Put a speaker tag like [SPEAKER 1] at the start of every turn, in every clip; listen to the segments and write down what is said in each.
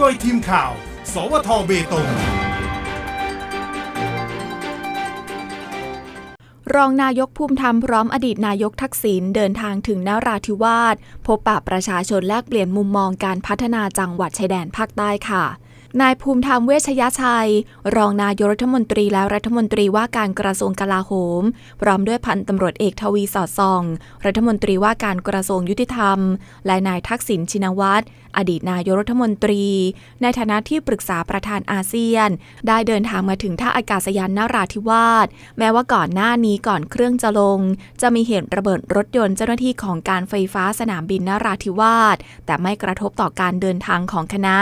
[SPEAKER 1] โดยทีมข่าว สวทเบตง
[SPEAKER 2] รองนายกภูมิธรรมพร้อมอดีตนายกทักษิณเดินทางถึงนราธิวาสพบปะประชาชนแลกเปลี่ยนมุมมองการพัฒนาจังหวัดชายแดนภาคใต้ค่ะนายภูมิธรรมเวชยชัย รองนายกรัฐมนตรีและรัฐมนตรีว่าการกระทรวงกลาโหม พร้อมด้วยพันตำรวจเอกทวีสอดส่อง รัฐมนตรีว่าการกระทรวงยุติธรรม และนายทักษิณชินวัตร อดีตนายกรัฐมนตรี ในฐานะที่ปรึกษาประธานอาเซียน ได้เดินทางมาถึงท่าอากาศยานนราธิวาสแม้ว่าก่อนหน้านี้ก่อนเครื่องจะลง จะมีเหตุระเบิดรถยนต์เจ้าหน้าที่ของการไฟฟ้าสนามบินนราธิวาสแต่ไม่กระทบต่อการเดินทางของคณะ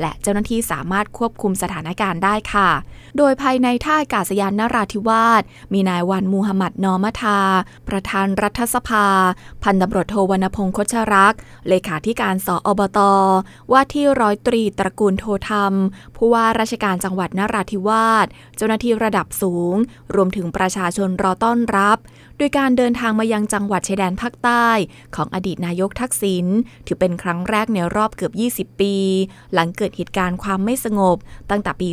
[SPEAKER 2] และเจ้าหน้าที่สามารถควบคุมสถานการณ์ได้ค่ะ โดยภายในท่าอากาศยานนราธิวาสมีนายวันมูฮัมหมัดนอมทา ประธานรัฐสภา พันตำรวจโทวรรณพงศ์คชรักษ์เลขาธิการสอบตว่าที่ร้อยตรีตระกูลโทธรรม ผู้ว่าราชการจังหวัดนราธิวาส เจ้าหน้าที่ระดับสูง รวมถึงประชาชนรอต้อนรับ โดยการเดินทางมายังจังหวัดชายแดนภาคใต้ ของอดีตนายกทักษิณถือเป็นครั้งแรกในรอบเกือบ 20 ปี หลังเกิดเหตุการณ์ความไม่สงบ ตั้งแต่ปี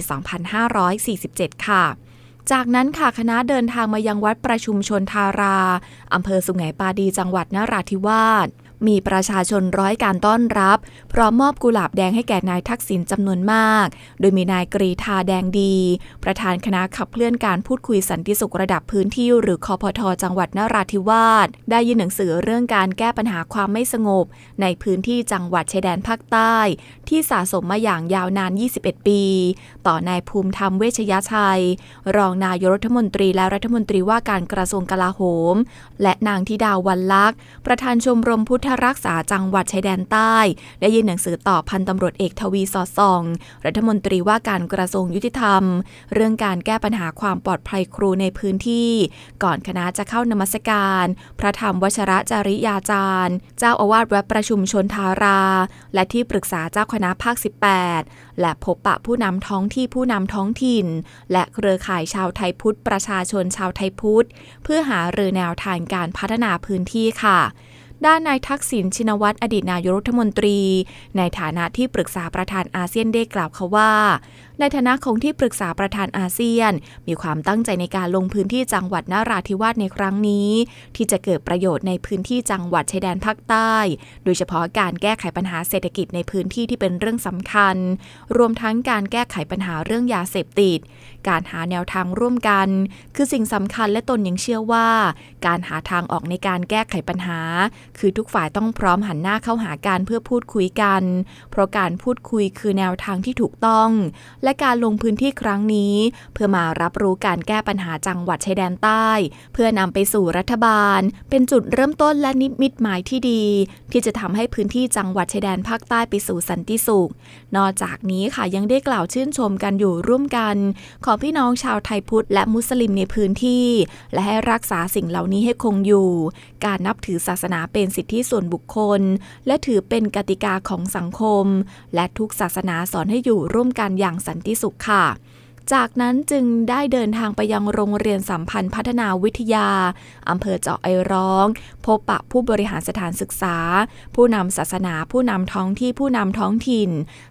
[SPEAKER 2] 2547 ค่ะจากนั้นค่ะคณะเดินทางมายังวัดประชุมชนทารา อำเภอสุไหงปาดีจังหวัดนราธิวาส มีประชาชนร้อยการต้อนรับ พร้อมมอบกุหลาบแดงให้แก่นายทักษิณจำนวนมาก โดยมีนายกรีธาแดงดี ประธานคณะขับเคลื่อนการพูดคุยสันติสุขระดับพื้นที่ หรือคอพทจังหวัดนราธิวาสได้ยื่นหนังสือเรื่องการแก้ปัญหาความไม่สงบ ในพื้นที่จังหวัดชายแดนภาคใต้ ที่สะสมมาอย่างยาวนาน 21 ปี ต่อนายภูมิธรรมเวชยชัย รองนายรัฐมนตรีและรัฐมนตรีว่าการกระทรวงกลาโหม และนางธิดาวันลักษณ์ประธานชมรมพุทธธรักษาจังหวัดชายแดนใต้ ได้ยื่นหนังสือต่อพันตำรวจเอกทวีสอดส่อง รัฐมนตรีว่าการกระทรวงยุติธรรม เรื่องการแก้ปัญหาความปลอดภัยครูในพื้นที่ ก่อนคณะจะเข้านมัสการ พระธรรมวชระจริยาจารย์ เจ้าอาวาสวัดประชุมชนทารา และที่ปรึกษาเจ้าคณะภาค 18 และพบปะผู้นำท้องที่ผู้นำท้องถิ่น และเครือข่ายชาวไทยพุทธประชาชนชาวไทยพุทธ เพื่อหารือแนวทางการพัฒนาพื้นที่ค่ะ ด้านนายทักษิณชินวัตรอดีตนายกรัฐมนตรี ในฐานะที่ปรึกษาประธานอาเซียนได้กล่าวเขาว่า ในฐานะของที่ปรึกษาประธานอาเซียน มีความตั้งใจในการลงพื้นที่จังหวัดนราธิวาสในครั้งนี้ ที่จะเกิดประโยชน์ในพื้นที่จังหวัดชายแดนภาคใต้ โดยเฉพาะการแก้ไขปัญหาเศรษฐกิจในพื้นที่ที่เป็นเรื่องสำคัญ รวมทั้งการแก้ไขปัญหาเรื่องยาเสพติด การหาแนวทางร่วมกัน คือสิ่งสำคัญและตนยังเชื่อว่า การหาทางออกในการแก้ไขปัญหาคือทุกฝ่ายต้องพร้อมหันหน้าเข้าหากันเพื่อพูดคุยกัน เพราะการพูดคุยคือแนวทางที่ถูกต้อง และการลงพื้นที่ครั้งนี้ เพื่อมารับรู้การแก้ปัญหาจังหวัดชายแดนใต้ เพื่อนำไปสู่รัฐบาล เป็นจุดเริ่มต้นและนิมิตหมายที่ดี ที่จะทำให้พื้นที่จังหวัดชายแดนภาคใต้ไปสู่สันติสุข นอกจากนี้ค่ะยังได้กล่าวชื่นชมกันอยู่ร่วมกัน ของพี่น้องชาวไทยพุทธและมุสลิมในพื้นที่ และให้รักษาสิ่งเหล่านี้ให้คงอยู่ การนับถือศาสนาเป็น็นสิทธิส่วนบุคคล และถือเป็นกติกาของสังคม และทุกศาสนาสอนให้อยู่ร่วมกันอย่างสันติสุขค่ะจากนั้นจึงได้เดินทางไปยังโรงเรียนสัมพันธ์พัฒนาวิทยา อำเภอเจาะไอร้อง พบปะผู้บริหารสถานศึกษา ผู้นำศาสนา ผู้นำท้องที่ผู้นำท้องถิ่น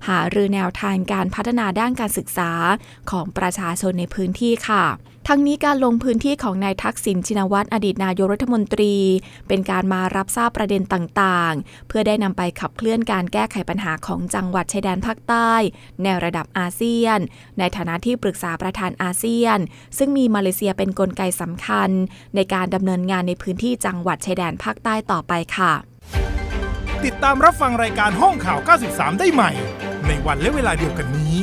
[SPEAKER 2] หารือแนวทางการพัฒนาด้านการศึกษาของประชาชนในพื้นที่ค่ะ ทั้งนี้การลงพื้นที่ของนายทักษิณชินวัตรอดีตนายกรัฐมนตรี เป็นการมารับทราบประเด็นต่างๆ เพื่อได้นำไปขับเคลื่อนการแก้ไขปัญหาของจังหวัดชายแดนภาคใต้ ในระดับอาเซียน ในฐานะที่ปรึกษาประธานอาเซียน ซึ่งมีมาเลเซียเป็นนกลไกสำคัญ ในการดำเนินงานในพื้นที่จังหวัดชายแดนภาคใต้ต่อไปค่ะ
[SPEAKER 1] ติดตามรับฟังรายการห้องข่าว 93 ได้ใหม่ ในวันและเวลาเดียวกันนี้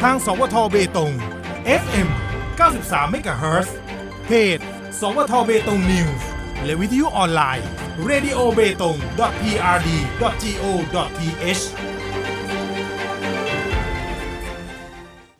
[SPEAKER 1] ทางสวทเบตง FM 93 MHz เพจ สวทเบตงนิวส์และวิทยุออนไลน์ radio b e t o n g prd go th